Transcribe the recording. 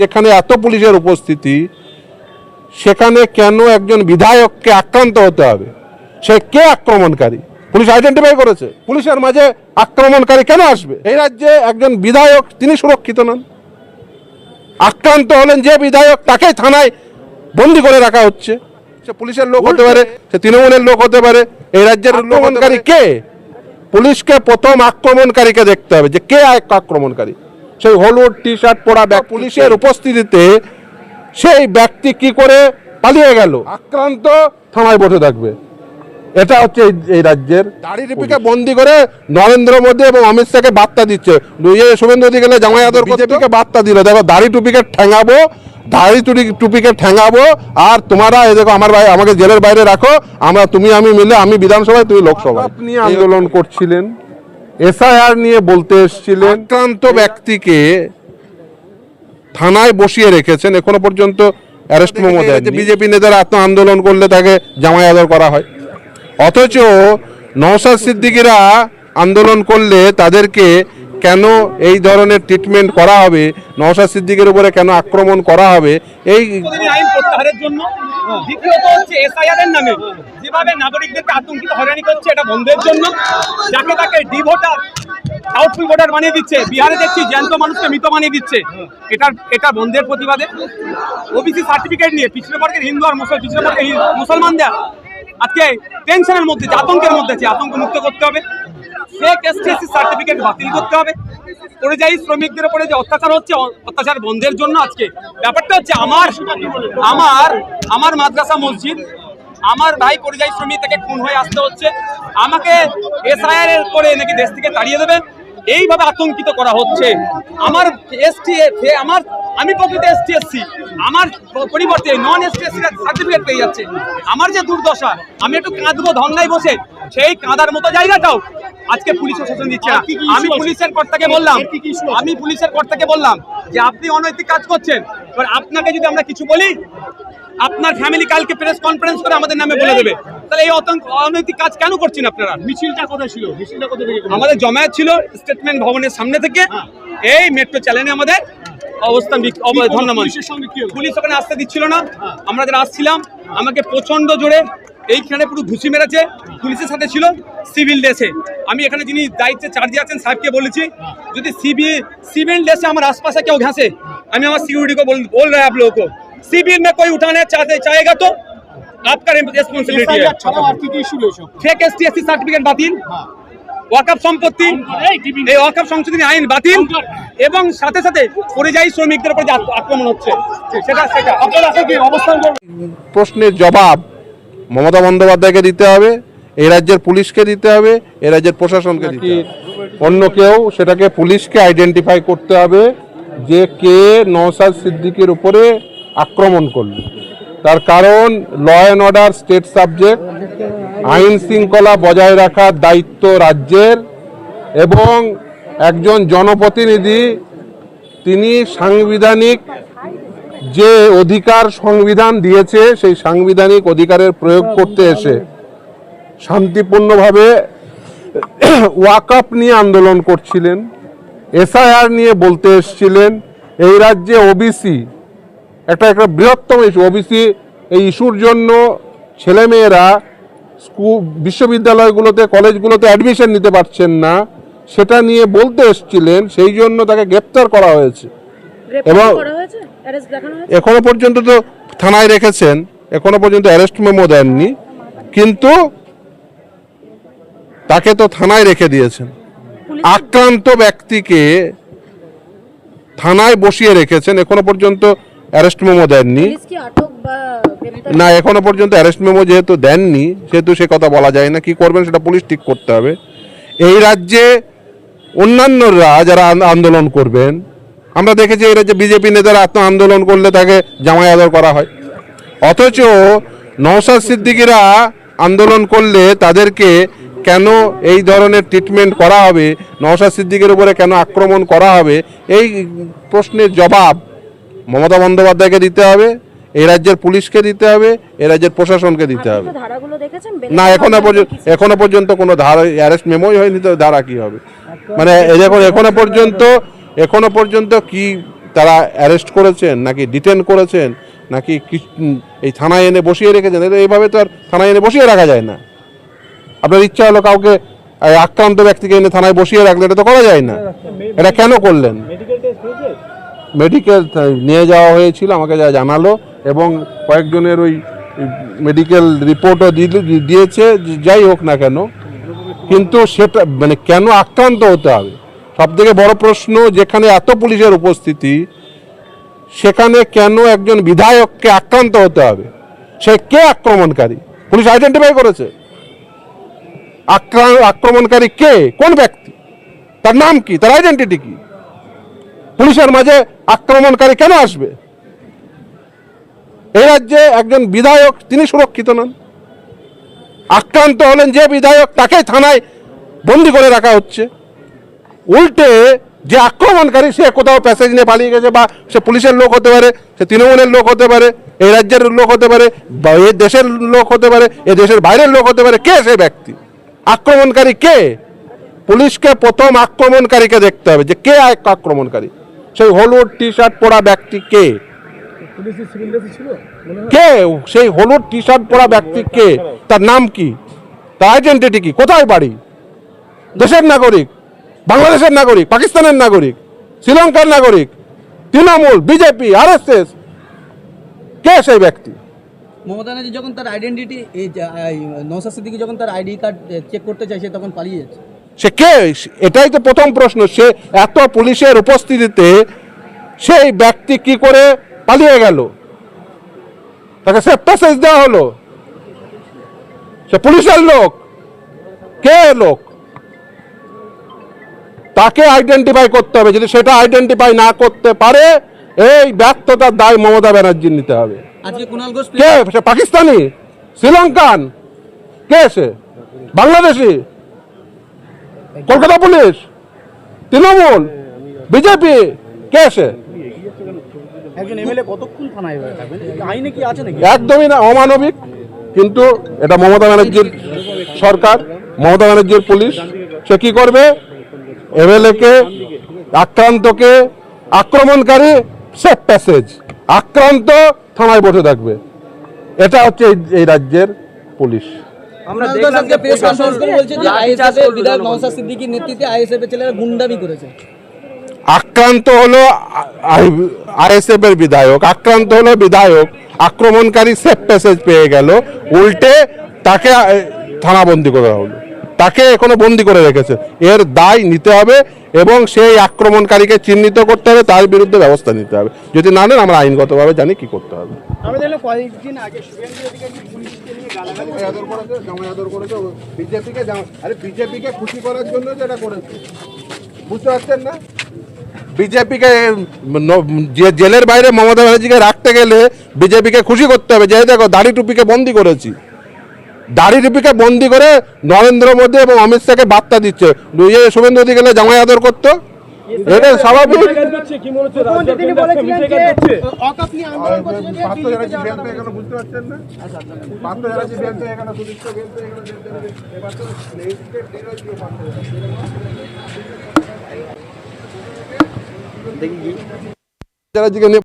যেখানে এত পুলিশের উপস্থিতি সেখানে কেন একজন বিধায়ককে আক্রান্ত হতে হবে? সে কে আক্রমণকারী? পুলিশ আইডেন্টিফাই করেছে। পুলিশের মাঝে আক্রমণকারী কেন আসবে? এই রাজ্যে একজন বিধায়ক তিনি সুরক্ষিত নন। আক্রান্ত হলেন যে বিধায়ক তাকে থানায় বন্দি করে রাখা হচ্ছে। সে পুলিশের লোক হতে পারে সে তৃণমূলের লোক হতে পারে এই রাজ্যের আক্রমণকারী কে? পুলিশকে প্রথম আক্রমণকারীকে দেখতে হবে যে কে আক্রমণকারী। সেই হলুদ টি শার্ট পরা পুলিশের উপস্থিতিতে সেই ব্যক্তি কি করে পালিয়ে গেল? আক্রান্ত থানায় বসে থাকবে। এটা হচ্ছে এই- এই রাজ্যের দাড়ি টুপিকে বন্দি করে নরেন্দ্র মোদী এবং অমিত শাহকে বার্তা দিচ্ছে। ইয়ে শুভেন্দু অধিকারে জামাই আদর বিজেপিকে বার্তা দিল দেখো দাড়ি টুপিকে ঠেঙাবো দাড়ি টুপি টুপিকে ঠেঙাবো আর তোমরা এই দেখো আমার ভাই আমাকে জেলের বাইরে রাখো আমরা তুমি আমি মিলে আমি বিধানসভায় তুমি লোকসভায়। আপনি আন্দোলন করছিলেন। এসআইআর নিয়ে বলতে এসেছিলেন। আক্রান্ত ব্যক্তিকে থানায় বসিয়ে রেখেছেন। এখনও পর্যন্ত অ্যারেস্ট মোমো দেয় বিজেপি নেতারা আত্ম আন্দোলন করলে তাকে জামাই আদর করা হয়। অথচ নওশাদ সিদ্দিকিরা আন্দোলন করলে তাদেরকে কেন এই ধরনের ট্রিটমেন্ট করা হবে? নওশাদ সিদ্দিকের উপরে কেন আক্রমণ করা হবে? এই আইন প্রত্যাহারের জন্য যেভাবে নাগরিকদেরকে হয়রানি এটা জন্য তাকে ভোটার দিচ্ছে। বিহারে দেখছি জ্যান্ত মানুষকে মৃত দিচ্ছে। এটা বন্ধের প্রতিবাদে। ওবিসি সার্টিফিকেট নিয়ে হিন্দু পিছনে মুসলমানদের আজকে টেনশনের মধ্যে, আতঙ্কের মধ্যে আছে। আতঙ্ক মুক্ত করতে হবে। ফেক এসটিএসসি সার্টিফিকেট বাতিল করতে হবে। পরিযায়ী শ্রমিকদের উপরে যে অত্যাচার হচ্ছে অত্যাচার বন্ধের জন্য আজকে। ব্যাপারটা হচ্ছে আমার আমার আমার মাদ্রাসা মসজিদ, আমার ভাই পরিযায়ী শ্রমিক থেকে খুন হয়ে আসতে হচ্ছে। আমাকে এসআইআর করে নাকি দেশ থেকে তাড়িয়ে দেবে এইভাবে আতঙ্কিত করা হচ্ছে। আমার এসটি আমার আমি প্রকৃত এসটি এসসি আমার পরিবর্তে নন এসটি এসসি সার্টিফিকেট পেয়ে যাচ্ছে। আমার যে দুর্দশা আমি একটু কাঁদবো ধর্নায় বসে। সেই কাঁদার মতো জায়গাটাও আজকে পুলিশ প্রশাসন দিচ্ছে আমি পুলিশের কর্তাকে বললাম আমি পুলিশের কর্তাকে বললাম যে আপনি অনৈতিক কাজ করছেন। এবার আপনাকে যদি আমরা কিছু বলি আপনার ফ্যামিলি কালকে প্রেস কনফারেন্স করে আমাদের নামে বলে দেবে। তাহলে এই অতঙ্ক অনৈতিক কাজ কেন করছেন আপনারা? মিছিলটা কোথায় ছিল? মিছিলটা কোথায় থেকে আমাদের জমায়েত ছিল স্টেটমেন্ট ভবনের সামনে থেকে। হ্যাঁ। এই মেট্রো চ্যানেলে আমাদের অবস্থান ধন্যবাদ। পুলিশ ওখানে আসতে দিচ্ছিল না। হ্যাঁ। আমরা যারা আসছিলাম আমাকে প্রচণ্ড জোরে এইখানে পুরো ঘুষি মেরেছে। হ্যাঁ। পুলিশের সাথে ছিল সিভিল ড্রেসে আমি এখানে যিনি দায়িত্বে চার্জে আছেন সাহেবকে বলেছি যদি সিবি সিভিল ড্রেসে আমার আশপাশে কেউ ঘাসে আমি আমার সিকিউরিটি কো বল রা আপ লোক সিভিল মে কোই উঠানে চাতে চাহেগা তো आपका रेस्पॉन्सिबिलिटी है SIR ছাড়াও আর কি কি ইস্যু রয়েছে ফেক এসটিএসসি সার্টিফিকেট বাতিল ওয়াকআপ সম্পত্তি এই টিভি এই ওয়াকআপ সংশোধনী আইন বাতিল এবং সাথে সাথে পরিযায়ী শ্রমিকদের উপর যে আক্র- আক্রমণ হচ্ছে সেটা সেটা আপনারা এখন কি অবস্থান করবেন প্রশ্নের জবাব মমতা বন্দ্যোপাধ্যায়কে দিতে হবে এই রাজ্যের পুলিশকে দিতে হবে এই রাজ্যের প্রশাসনকে দিতে হবে অন্য কেউ সেটাকে পুলিশকে আইডেন্টিফাই করতে হবে যে কে নওসাদ সিদ্দিকের উপরে আক্রমণ করলো তার কারণ law and order state subject আইন শৃঙ্খলা বজায় রাখার দায়িত্ব রাজ্যের এবং একজন জনপ্রতিনিধি, তিনি সাংবিধানিক যে অধিকার সংবিধান দিয়েছে, সেই সাংবিধানিক অধিকারের প্রয়োগ করতে এসে শান্তিপূর্ণভাবে ওয়াকআপ নিয়ে আন্দোলন করছিলেন, এসআইআর নিয়ে বলতে এসেছিলেন, এই রাজ্যে ওবিসি একটা একটা বৃহত্তম ইস্যু ওবিসি এই ইস্যুর জন্য ছেলেমেয়েরা স্কুল বিশ্ববিদ্যালয়গুলোতে কলেজগুলোতে অ্যাডমিশন নিতে পারছেন না। সেটা নিয়ে বলতে এসেছিলেন সেই জন্য তাকে গ্রেপ্তার করা হয়েছে। এবং- এখনও পর্যন্ত তো থানায় রেখেছেন এখনও পর্যন্ত অ্যারেস্ট মেমো দেননি। কিন্তু তাকে তো থানায় রেখে দিয়েছেন। আক্রান্ত ব্যক্তিকে থানায় বসিয়ে রেখেছেন এখনও পর্যন্ত অ্যারেস্ট মেমো দেননি। না এখনও পর্যন্ত অ্যারেস্ট মেমো যেহেতু দেননি সেহেতু সে কথা বলা যায় না। কি করবেন সেটা পুলিশ ঠিক করতে হবে। এই রাজ্যে অন্যান্যরা যারা আন্দোলন করবেন আমরা দেখেছি এই রাজ্যে বিজেপি নেতারা আত্ম আন্দোলন করলে তাকে জামাই আদর করা হয়। অথচ নওশাদ সিদ্দিকিরা আন্দোলন করলে তাদেরকে কেন এই ধরনের ট্রিটমেন্ট করা হবে? নওশাদ সিদ্দিকের উপরে কেন আক্রমণ করা হবে? এই প্রশ্নের জবাব মমতা বন্দ্যোপাধ্যায়কে দিতে হবে এই রাজ্যের পুলিশকে দিতে হবে এই রাজ্যের প্রশাসনকে দিতে হবে। তো ধারাগুলো দেখেছেন না এখনও পর্যন্ত এখনও পর্যন্ত কোনো ধারা অ্যারেস্ট মেমোই হয়নি তো ধারা কী হবে? মানে এই দেখুন এখনও পর্যন্ত এখনও পর্যন্ত কি তারা অ্যারেস্ট করেছেন নাকি ডিটেন করেছেন নাকি কি- এই থানায় এনে বসিয়ে রেখেছেন? এটা এইভাবে তো আর থানায় এনে বসিয়ে রাখা যায় না। আপনার ইচ্ছা হলো কাউকে আক্রান্ত ব্যক্তিকে এনে থানায় বসিয়ে রাখলে এটা তো করা যায় না। এটা কেন করলেন? মেডিকেল নিয়ে যাওয়া হয়েছিল, আমাকে যা জানালো, এবং কয়েকজনের ওই মেডিকেল রিপোর্টও দিয়েছে যাই হোক না কেন। কিন্তু সেটা মানে কেন আক্রান্ত হতে হবে? সব থেকে বড় প্রশ্ন, যেখানে এত পুলিশের উপস্থিতি, সেখানে কেন একজন বিধায়ককে আক্রান্ত হতে হবে? সে কে আক্রমণকারী? পুলিশ আইডেন্টিফাই করেছে। আক্রা- আক্রমণকারী কে? কোন ব্যক্তি? তার নাম কি? তার আইডেন্টিটি কি? পুলিশের মাঝে আক্রমণকারী কেন আসবে? এই রাজ্যে একজন বিধায়ক তিনি সুরক্ষিত নন। আক্রান্ত হলেন যে বিধায়ক, তাকে থানায় বন্দি করে রাখা হচ্ছে। উল্টে যে আক্রমণকারী, সে কোথাও প্যাসেজ নিয়ে পালিয়ে গেছে বা সে পুলিশের লোক হতে পারে, সে তৃণমূলের লোক হতে পারে এই রাজ্যের লোক হতে পারে, বা এই দেশের লোক হতে পারে, এ দেশের বাইরের লোক হতে পারে, কে সে ব্যক্তি? আক্রমণকারী কে? পুলিশকে প্রথম আক্রমণকারীকে দেখতে হবে যে কে আক্রমণকারী। সেই হলুদ টি শার্ট পরা ব্যক্তি কে? কে? সেই হলুদ টি শার্ট পরা ব্যক্তি কে? তার নাম কি? তার আইডেন্টিটি কি? কোথায় বাড়ি? দেশের নাগরিক? বাংলাদেশের নাগরিক? পাকিস্তানের নাগরিক? শ্রীলঙ্কার নাগরিক? Trinamool BJP RSS? কে সেই ব্যক্তি? মমতা ব্যানার্জি যখন তার আইডেন্টিটি নৌসাদ সিদ্দিকি যখন তার আইডি কার্ড চেক করতে চাইছে তখন পালিয়ে যাচ্ছে। সে কে? এটাই তো প্রথম প্রশ্ন। সে এত পুলিশের উপস্থিতিতে সেই ব্যক্তি কি করে পালিয়ে গেল? তাকে সে প্যাসেজ দেওয়া হলো। সে পুলিশের লোক। কে লোক? তাকে আইডেন্টিফাই করতে হবে। যদি সেটা আইডেন্টিফাই না করতে পারে এই ব্যর্থতার দায় মমতা ব্যানার্জি নিতে হবে। কে? সে পাকিস্তানি? শ্রীলঙ্কান? কে সে? বাংলাদেশি? কলকাতা পুলিশ তৃণমূল বিজেপি কে আছে? একদমই না অমানবিক কিন্তু এটা মমতা ব্যানার্জির সরকার মমতা ব্যানার্জির পুলিশ। সে কি করবে? এমএলএ কে আক্রান্তকে আক্রমণকারী সেফ প্যাসেজ আক্রান্ত থানায় বসে থাকবে। এটা হচ্ছে এই রাজ্যের পুলিশ। ঘোষ আজকে প্রেস কনফারেন্স করে বলছে যে আইএসএফ এর বিধায়ক নওশাদ সিদ্দিকির নেতৃত্বে আইএসএফ এর ছেলেরা গুন্ডামি করেছে। আক্রান্ত হলো আইএসএফ এর বিধায়ক আক্রান্ত হলো বিধায়ক আক্রমণকারী সেফ প্যাসেজ পেয়ে গেল উল্টে তাকে থানাবন্দি করা হলো। তাকে এখনও বন্দি করে রেখেছে। এর দায় নিতে হবে এবং সেই আক্রমণকারীকে চিহ্নিত করতে হবে তার বিরুদ্ধে ব্যবস্থা নিতে হবে। যদি না নেন আমরা আইনগতভাবে জানি কি করতে হবে। বিজেপিকে আরে বিজেপিকে খুশি করার জন্য যেটা করেছে। বুঝতে পারছেন না? বিজেপিকে জেলের বাইরে মমতা ব্যানার্জিকে রাখতে গেলে বিজেপিকে খুশি করতে হবে। যে দেখো দাড়ি টুপিকে বন্দি করেছি। দাড়ি টুপিকে বন্দি করে নরেন্দ্র মোদী এবং অমিত শাহকে বার্তা দিচ্ছে। শুভেন্দু অধিকারে জামাই আদর করতো। এটা স্বাভাবিক। যারা